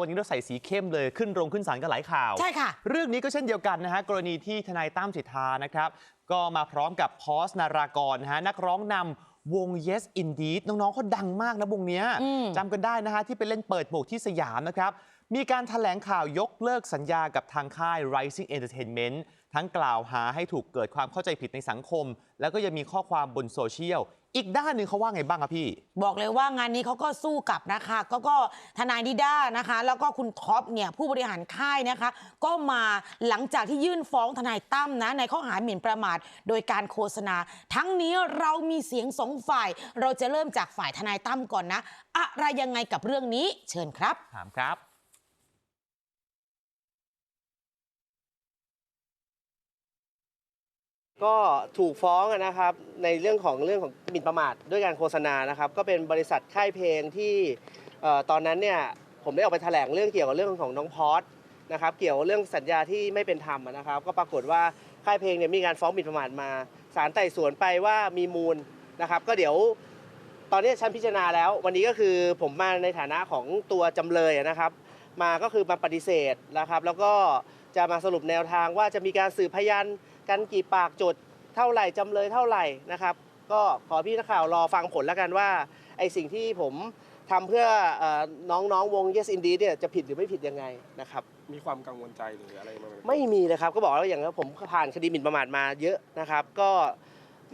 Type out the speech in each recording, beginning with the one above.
วันนี้เราใส่สีเข้มเลยขึ้นโรงขึ้นศาลกันหลายข่าว ใช่ค่ะ เรื่องนี้ก็เช่นเดียวกันนะฮะกรณีที่ทนายตั้มสิทธานะครับ ก็มาพร้อมกับพอสนารากรนะฮะนักร้องนำวง Yes Indeed น้องๆเขาดังมากนะวงเนี้ยอืมจำกันได้นะฮะที่ไปเล่นเปิดหมวกที่สยามนะครับ มีการถแถลงข่าวยกเลิกสัญญากับทางค่าย Rising Entertainment ทั้งกล่าวหาให้ถูกเกิดความเข้าใจผิดในสังคม แล้วก็ยังมีข้อความบนโซเชียลอีกด้านหนึ่งเขาว่าไงบ้างครับพี่ บอกเลยว่างานนี้เขาก็สู้กลับนะคะ ก็ก็ทนายดิด้านะคะ แล้วก็คุณท็อปเนี่ยผู้บริหารค่ายนะคะ ก็มาหลังจากที่ยื่นฟ้องทนายตั้มนะ ในข้อหาหมิ่นประมาทโดยการโฆษณา ทั้งนี้เรามีเสียงสองฝ่าย เราจะเริ่มจากฝ่ายทนายตั้มก่อนนะ อะไรยังไงกับเรื่องนี้ เชิญครับ ถามครับ ก็ถูกฟ้องนะครับในเรื่องของเรื่องของหมิ่นประมาทด้วยการโฆษณานะครับ ก็เป็นบริษัทค่ายเพลงที่ตอนนั้นเนี่ยผมได้ออกไปแถลงเรื่องเกี่ยวกับเรื่องของน้องพอสนะครับเกี่ยวกับเรื่องสัญญาที่ไม่เป็นธรรมนะครับ ก็ปรากฏว่าค่ายเพลงเนี่ยมีการฟ้องหมิ่นประมาทมาศาลไต่สวนไปว่ามีมูลนะครับ ก็เดี๋ยวตอนนี้ชั้นพิจารณาแล้ว วันนี้ก็คือผมมาในฐานะของตัวจำเลยนะครับ มาก็คือมาปฏิเสธนะครับ แล้วก็ จะมาสรุปแนวทางว่าจะมีการสืบพยานกันกี่ปากโจทย์เท่าไหร่จำเลยเท่าไหร่นะครับ ก็ขอพี่นักข่าวรอฟังผลแล้วกันว่าไอสิ่งที่ผมทำเพื่อเอ่อน้องๆวง Yes Indeed เนี่ยจะผิดหรือไม่ผิดยังไงนะครับ มีความกังวลใจหรืออะไรมาไหมไม่มีเลยครับก็บอกแล้วอย่างว่าผมผ่านคดีหมิ่นประมาทมาเยอะนะครับ ก็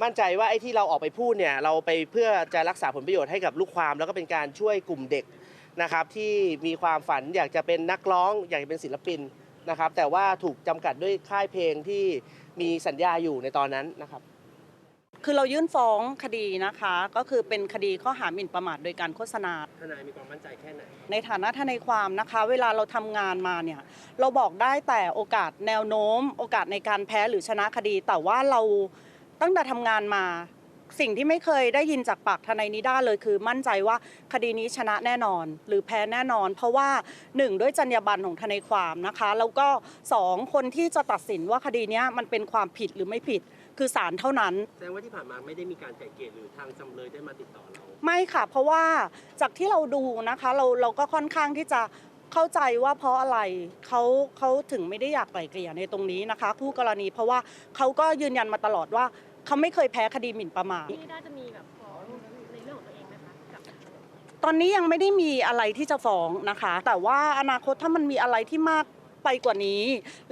มั่นใจว่าไอ้ที่เราออกไปพูดเนี่ยเราไปเพื่อจะรักษาผลประโยชน์ให้กับลูกความ แล้วก็เป็นการช่วยกลุ่มเด็กนะครับที่มีความฝันอยากจะเป็นนักร้องอยากจะเป็นศิลปิน นะครับ แต่ว่าถูกจำกัดด้วยค่ายเพลงที่มีสัญญาอยู่ในตอนนั้นนะครับ คือเรายื่นฟ้องคดีนะคะ ก็คือเป็นคดีข้อหาหมิ่นประมาทโดยการโฆษณา ทนายมีความมั่นใจแค่ไหน ในฐานะทนายความนะคะ เวลาเราทำงานมาเนี่ย เราบอกได้แต่โอกาสแนวโน้ม โอกาสในการแพ้หรือชนะคดี แต่ว่าเราตั้งแต่ทำงานมา สิ่งที่ไม่เคยได้ยินจากปากทนายนิด้าเลยคือ มั่นใจว่าคดีนี้ชนะแน่นอน หรือแพ้แน่นอน เพราะว่าหนึ่งด้วยจรรยาบรรณของทนายความนะคะ แล้วก็สองคนที่จะตัดสินว่าคดีเนี้ยมันเป็นความผิดหรือไม่ผิดคือศาลเท่านั้น แสดงว่าที่ผ่านมาไม่ได้มีการไก่เกลี่ยหรือทางจำเลยได้มาติดต่อเรา ไม่ค่ะ เพราะว่าจากที่เราดูนะคะ เราเราก็ค่อนข้างที่จะเข้าใจว่าเพราะอะไรเขาเขาถึงไม่ได้อยากไกล่เกลี่ยในตรงนี้นะคะ คู่กรณีเพราะว่าเขาก็ยืนยันมาตลอดว่า เขาไม่เคยแพ้คดีหมิ่นประมาทนี่น่าจะมีแบบฟ้องในเรื่องของตัวเองไหมคะกับตอนนี้ยังไม่ได้มีอะไรที่จะฟ้องนะคะ แต่ว่าอนาคตถ้ามันมีอะไรที่มากไปกว่านี้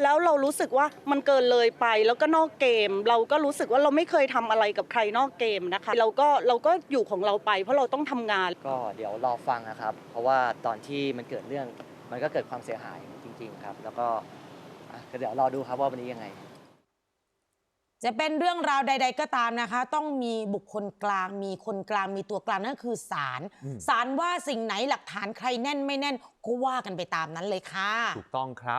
แล้วเรารู้สึกว่ามันเกินเลยไปแล้วก็นอกเกม เราก็รู้สึกว่าเราไม่เคยทำอะไรกับใครนอกเกมนะคะ เราก็เราก็อยู่ของเราไปเพราะเราต้องทำงาน ก็เดี๋ยวรอฟังนะครับ เพราะว่าตอนที่มันเกิดเรื่องมันก็เกิดความเสียหายจริง ๆ ครับ แล้วก็อะก็เดี๋ยวรอดูครับว่าวันนี้ยังไง จะเป็นเรื่องราวใด ๆ ก็ตามนะคะ ต้องมีบุคคลกลาง มีคนกลางมีตัวกลางนั่นคือศาลอืมศาลว่าสิ่งไหนหลักฐานใครแน่นไม่แน่นก็ว่ากันไปตามนั้นเลยค่ะ ถูกต้องครับ